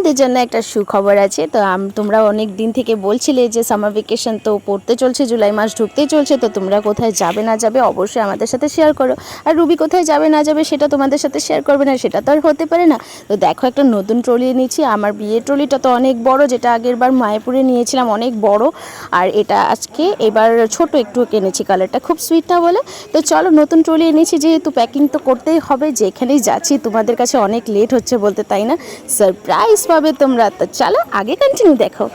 তোমাদের জন্য একটা সুখবর আছে। তো তোমরা অনেক দিন থেকে বলছিলে যে সামার ভেকেশন তো পড়তে চলছে, জুলাই মাস ঢুকতেই চলছে, তো তোমরা কোথায় যাবে না যাবে অবশ্যই আমাদের সাথে শেয়ার করো। আর রুবি কোথায় যাবে না যাবে সেটা তোমাদের সাথে শেয়ার করবে না, সেটা তো আর হতে পারে না। তো দেখো একটা নতুন ট্রলি নিয়েছি আমার বিয়ের ট্রলিটা তো অনেক বড়, যেটা আগের বার মায়াপুরে নিয়েছিলাম, অনেক বড়। আর এটা আজকে এবার ছোট একটু কিনেছি কালারটা খুব সুইট না বলে। তো চলো নতুন ট্রলি এনেছি, যেহেতু প্যাকিং তো করতেই হবে, যেখানেই যাচ্ছি তোমাদের কাছে অনেক লেট হচ্ছে বলতে তাই না? সারপ্রাইজ পাবে তোমরা। তো চলো আগে কন্টিনিউ দেখো।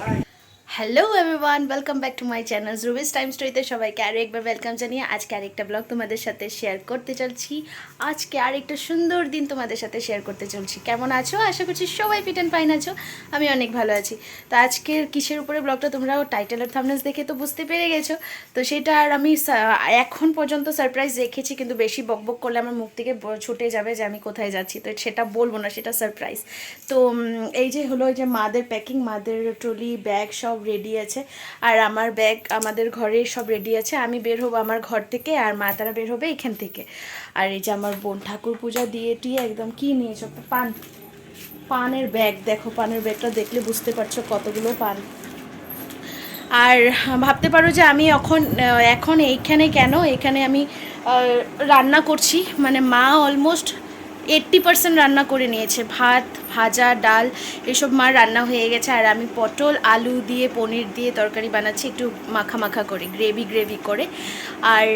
Hello everyone welcome back to my channel Ruby's time স্টোরিতে সবাইকে আরও একবার ওয়েলকাম জানিয়ে আজকে আরেকটা ব্লগ তোমাদের সাথে শেয়ার করতে চলছি। আজকে আরেকটা সুন্দর দিন তোমাদের সাথে শেয়ার করতে চলছি। কেমন আছো? আশা করছি সবাই ফিট অ্যান্ড ফাইন আছো। আমি অনেক ভালো আছি। তো আজকের কিসের উপরে ব্লগটা তোমরা টাইটেল আর থামনেস দেখে তো বুঝতে পেরে গেছো। তো সেটা আর আমি এখন পর্যন্ত সারপ্রাইজ রেখেছি, কিন্তু বেশি বকবক করলে আমার মুখ থেকে ছুটে যাবে যে আমি কোথায় যাচ্ছি। তো সেটা বলব না, সেটা সারপ্রাইজ তো এই যে হলো যে মাদের প্যাকিং মাদের ট্রলি ব্যাগ সব রেডি আছে। আর আমার ব্যাগ আমাদের ঘরে সব রেডি আছে। আমি বের হব আমার ঘর থেকে আর মা তারা বের হবে এখান থেকে। আর এই যে আমার বোন ঠাকুর পূজা দিয়ে টিয়ে একদম কি নিয়েছ নিয়েছো পান, পানের ব্যাগ দেখো পানের ব্যাগটা দেখলে বুঝতে পারছ কতগুলো পান। আর ভাবতে পারো যে আমি এখন এখন এইখানে কেন? এখানে আমি রান্না করছি। মানে মা অলমোস্ট এইট্টি পার্সেন্ট রান্না করে নিয়েছে। ভাত, ভাজা, ডাল, এসব মার রান্না হয়ে গেছে। আর আমি পটল, আলু দিয়ে, পনির দিয়ে তরকারি বানাচ্ছি একটু মাখা মাখা করে, গ্রেভি গ্রেভি করে। আর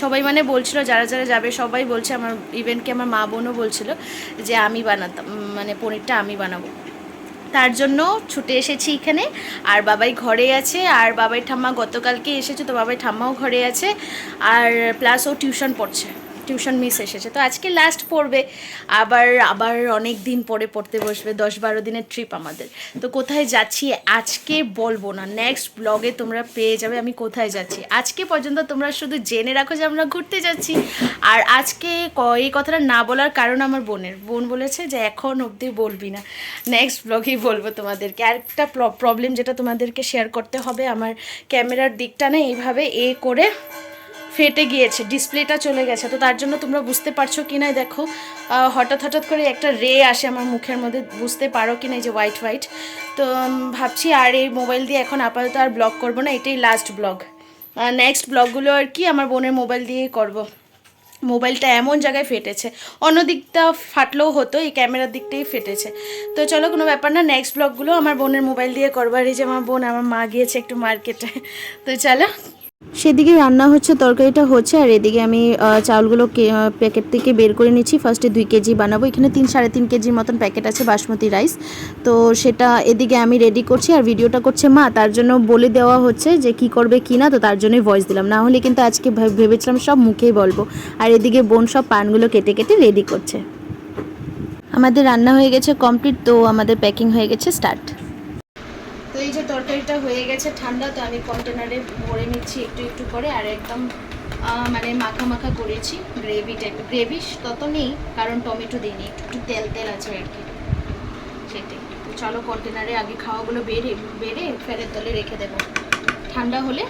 সবাই মানে বলছিল, যারা যারা যাবে সবাই বলছে, আমার ইভেন্টকে আমার মা বোনও বলছিল যে আমি বানাতাম মানে পনিরটা আমি বানাবো। তার জন্য ছুটে এসেছি এখানে। আর বাবাই ঘরে আছে, আর বাবাই ঠাম্মা গতকালকে এসেছে, তো বাবাই ঠাম্মাও ঘরে আছে। আর প্লাস ও টিউশন পড়ছে। টিউশন মিস এসেছে। তো আজকে লাস্ট পড়বে, আবার আবার অনেক দিন পরে পড়তে বসবে, দশ বারো দিনের ট্রিপ আমাদের। তো কোথায় যাচ্ছি আজকে বলব না। নেক্সট ব্লগে তোমরা পেয়ে যাবে, আমি কোথায় যাচ্ছি। আজকে পর্যন্ত তোমরা শুধু জেনে রাখো যে আমরা ঘুরতে যাচ্ছি। আর আজকে এই কথাটা না বলার কারণ আমার বোনের। বোন বলেছে যে এখন অবধি বলবি না। নেক্সট ব্লগেই বলব তোমাদেরকে। আর একটা প্রবলেম যেটা তোমাদেরকে শেয়ার করতে হবে, আমার ক্যামেরার দিকটা না এইভাবে এ করে ফেটে গিয়েছে ডিসপ্লেটা চলে গেছে। তো তার জন্য তোমরা বুঝতে পারছ কি না দেখো হঠাৎ হঠাৎ করে একটা রে আসে আমার মুখের মধ্যে, বুঝতে পারো কি না এই যে হোয়াইট হোয়াইট তো ভাবছি, আর এই মোবাইল দিয়ে এখন আপাতত আর ব্লগ করব না, এটাই লাস্ট ব্লগ নেক্সট ব্লগগুলো আর কি, আমার বোনের মোবাইল দিয়েই করব। মোবাইলটা এমন জায়গায় ফেটেছে অন্য দিকটা ফাটলেও হতো, এই ক্যামেরার দিকটাই ফেটেছে। তো চলো, কোনো ব্যাপার না নেক্সট ব্লগগুলো আমার বোনের মোবাইল দিয়ে করবার এই যে আমার বোন, আমার মা গিয়েছে একটু মার্কেটে তো চলো সেদিকে রান্না হচ্ছে, তরকারিটা হচ্ছে, আর এদিকে আমি চাউলগুলো প্যাকেট থেকে বের করে নিচ্ছি। ফার্স্টে দুই কেজি বানাবো। এখানে তিন, সাড়ে তিন কেজির মতন প্যাকেট আছে বাসমতি রাইস। তো সেটা এদিকে আমি রেডি করছি, আর ভিডিওটা করছে মা। তার জন্য বলে দেওয়া হচ্ছে যে কি করবে কি না, তো তার জন্যই ভয়েস দিলাম। না হলে কিন্তু আজকে ভেবেছিলাম সব মুখেই বলব। আর এদিকে বোন সব পানগুলো কেটে কেটে রেডি করছে। আমাদের রান্না হয়ে গেছে কমপ্লিট তো আমাদের প্যাকিং হয়ে গেছে স্টার্ট তরকারিটা হয়ে গেছে ঠান্ডা, তো আমি কন্টেনারে ভরে নিচ্ছি একটু একটু করে আর একদম মানে মাখা মাখা করেছি গ্রেভি টাইপ গ্রেভি তত নেই, কারণ টমেটো দিইনি, একটু একটু তেল তেল আছে আর কি। সেটাই। তো চলো কন্টেনারে আগে খাওয়াগুলো বেড়ে বেড়ে ফেরের তলে রেখে দেবো। ঠান্ডা হলে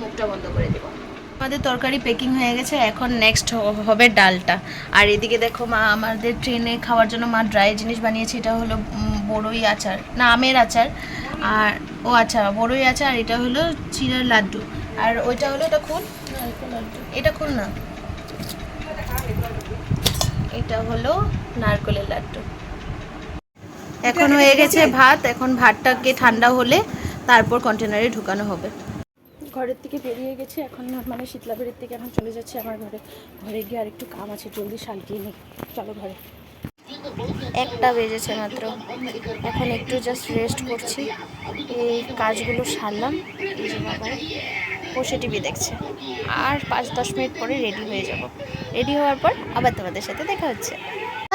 মুখটা বন্ধ করে দেবো। আমাদের তরকারি প্যাকিং হয়ে গেছে, এখন নেক্সট হবে ডালটা। আর এদিকে দেখো মা, আমাদের ট্রেনে খাওয়ার জন্য মা ড্রাই জিনিস বানিয়েছে, এটা হলো বড়ই আচার। না, আমের আচার। আর, ও আচ্ছা বড়ই আছে আর এটা হলো চিড়ের লাড্ডু। আর ওইটা হলো, এটা খুন? এটা খুন না। এটা হলো নারকেলের লাড্ডু। এখন হয়ে গেছে ভাত, এখন ভাতটাকে ঠান্ডা হলে তারপর কন্টেনারে ঢুকানো হবে। ঘরের থেকে বেরিয়ে গেছি, এখন মানে শীতলাবাড়ির থেকে এখন চলে যাচ্ছে আমার ঘরে। ঘরে গিয়ে আর একটু কাম আছে, জলদি শালটিয়ে নিই। চলো ঘরে। একটা বেজেছে মাত্র। এখন একটু জাস্ট রেস্ট করছি। এই কাজগুলো সারলাম। এই যে বাবা, বসে টিভি দেখছে। আর পাঁচ দশ মিনিট পরে রেডি হয়ে যাব। রেডি হওয়ার পর আবার তোমাদের সাথে দেখা হচ্ছে।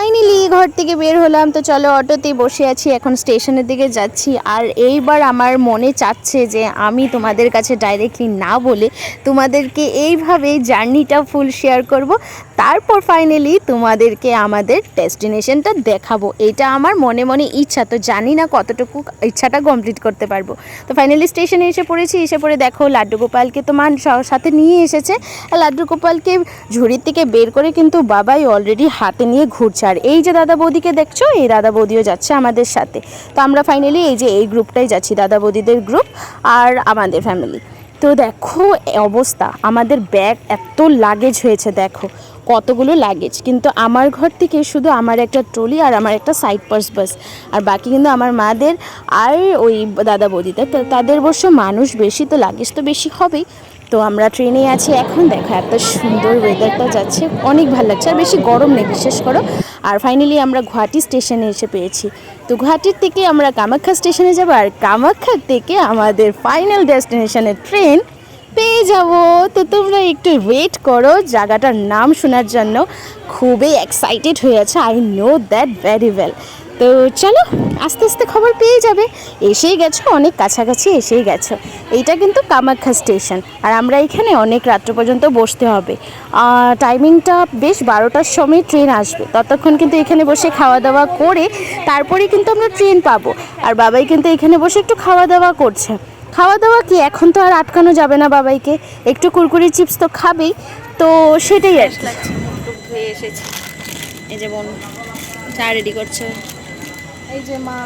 ফাইনালি ঘর থেকে বের হলাম। তো চলো অটোতেই বসে আছি, এখন স্টেশনের দিকে যাচ্ছি। আর এইবার আমার মনে চাচ্ছে যে আমি তোমাদের কাছে ডাইরেক্টলি না বলে তোমাদেরকে এইভাবে জার্নিটা ফুল শেয়ার করব। তারপর ফাইনালি তোমাদেরকে আমাদের ডেস্টিনেশনটা দেখাবো। এটা আমার মনে মনে ইচ্ছা, তো জানি না কতটুকু ইচ্ছাটা কমপ্লিট করতে পারব। তো ফাইনালি স্টেশনে এসে পড়েছি, এসে পড়ে দেখো লাড্ডু গোপালকে তো মান সাথে নিয়ে এসেছে। আর লাড্ডু গোপালকে ঝুড়ির থেকে বের করে কিন্তু বাবাই অলরেডি হাতে নিয়ে ঘুরছে। এই যে দাদা বৌদিকে দেখছ, এই দাদা বৌদিও যাচ্ছে আমাদের সাথে। তো আমরা ফাইনালি এই যে এই গ্রুপটাই যাচ্ছি, দাদা বৌদিদের গ্রুপ আর আমাদের ফ্যামিলি তো দেখো অবস্থা, আমাদের ব্যাগ এত লাগেজ হয়েছে, দেখো। কতগুলো লাগেজ কিন্তু আমার ঘর থেকে শুধু আমার একটা ট্রলি আর আমার একটা সাইড পার্স বাস আর বাকি কিন্তু আমার মাদের আর ওই দাদা বৌদিদের। তাদের অবশ্য মানুষ বেশি, তো লাগেজ তো বেশি হবেই। তো আমরা ট্রেনে আছি এখন। দেখো এত সুন্দর ওয়েদারটা যাচ্ছে, অনেক ভালো লাগছে। আর বেশি গরম নেই বিশেষ করো। আর ফাইনালি আমরা গুয়াহাটি স্টেশনে এসে পেয়েছি। তো গুয়াহাটির থেকে আমরা কামাখ্যা স্টেশনে যাব আর কামাখ্যা থেকে আমাদের ফাইনাল ডেস্টিনেশনের ট্রেন পেয়ে যাব। তো তোমরা একটু ওয়েট করো, জায়গাটার নাম শোনার জন্য। খুবই এক্সাইটেড হয়ে আছে I know that very well তো চলো, আস্তে আস্তে খবর পেয়ে যাবে। এসেই গেছো, অনেক কাছাকাছি এসেই গেছো। এইটা কিন্তু কামাখ্যা স্টেশন, আর আমরা এখানে অনেক রাত্র পর্যন্ত বসতে হবে। টাইমিংটা বেশ বারোটার সময় ট্রেন আসবে। ততক্ষণ কিন্তু এখানে বসে খাওয়া দাওয়া করে তারপরে কিন্তু আমরা ট্রেন পাবো। আর বাবাই কিন্তু এখানে বসে একটু খাওয়া দাওয়া করছে। খাওয়া দাওয়া কি, এখন তো আর আটকানো যাবে না বাবাইকে। একটু কুরকুরি চিপস তো খাবেই। তো সেটাই আর কি। এসেছি। এই যে বোন, চা রেডি করছে। এই যে মা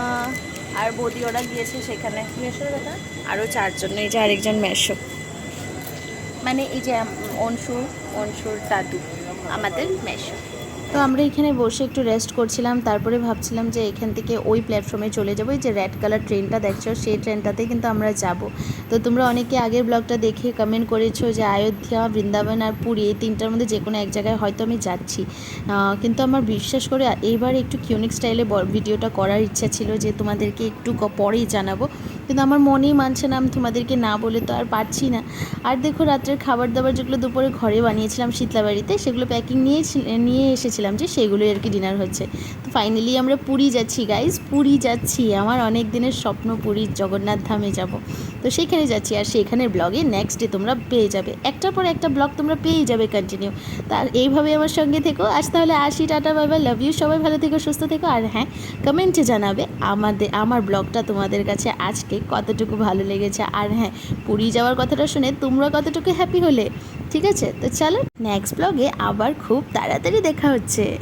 আর বৌদি ওরা গিয়েছে সেখানে। মেশোর কথা? আরও চারজন এই যে আরেকজন মেশো। মানে এই যে অনসুর অনসুর দাদু। আমাদের মেশো। তো আমরা এখানে বসে একটু রেস্ট করছিলাম, তারপরে ভাবছিলাম যে এখান থেকে ওই প্ল্যাটফর্মে চলে যাব। যে রেড কালার ট্রেনটা দেখছ, সেই ট্রেনটাতে কিন্তু আমরা যাব। তো তোমরা অনেকে আগের ব্লগটা দেখে কমেন্ট করেছ যে অযোধ্যা বৃন্দাবন আর পুরী, এই তিনটার মধ্যে যে কোনো এক জায়গায় হয়তো আমি যাচ্ছি। কিন্তু আমার বিশ্বাস করে এইবার একটু কিউনিক স্টাইলে ভিডিওটা করার ইচ্ছা ছিল যে তোমাদেরকে একটু পরেই জানাব। কিন্তু আমার মনেই মানছে না আমি তোমাদেরকে না বলে তো আর পারছি না। আর দেখো রাত্রের খাবার দাবার যেগুলো দুপুরে ঘরে বানিয়েছিলাম শীতলা বাড়িতে সেগুলো প্যাকিং নিয়ে নিয়ে এসেছিলাম যে সেগুলোই আর কি ডিনার হচ্ছে। তো ফাইনালি আমরা পুরী যাচ্ছি গাইজ পুরী যাচ্ছি। আমার অনেক দিনের স্বপ্ন পুরীর জগন্নাথ ধামে যাব। তো সেখানে যাচ্ছি আর সেখানের ব্লগে নেক্সট ডে তোমরা পেয়ে যাবে। একটার পর একটা ব্লগ তোমরা পেয়ে যাবে কন্টিনিউ তার এইভাবে আমার সঙ্গে থেকো। আজ তাহলে আসি, tata bye bye love you সবাই ভালো থেকো, সুস্থ থেকো। আর হ্যাঁ কমেন্টে জানাবে আমাদের, আমার ব্লগটা তোমাদের কাছে আজকে কতটুকু ভালো লেগেছে। আর হ্যাঁ পুরী যাওয়ার কথাটা শুনে তোমরা কতটুকু হ্যাপি হলে। ঠিক আছে? তো চলো নেক্সট ব্লগে আবার খুব তাড়াতাড়ি দেখা হচ্ছে।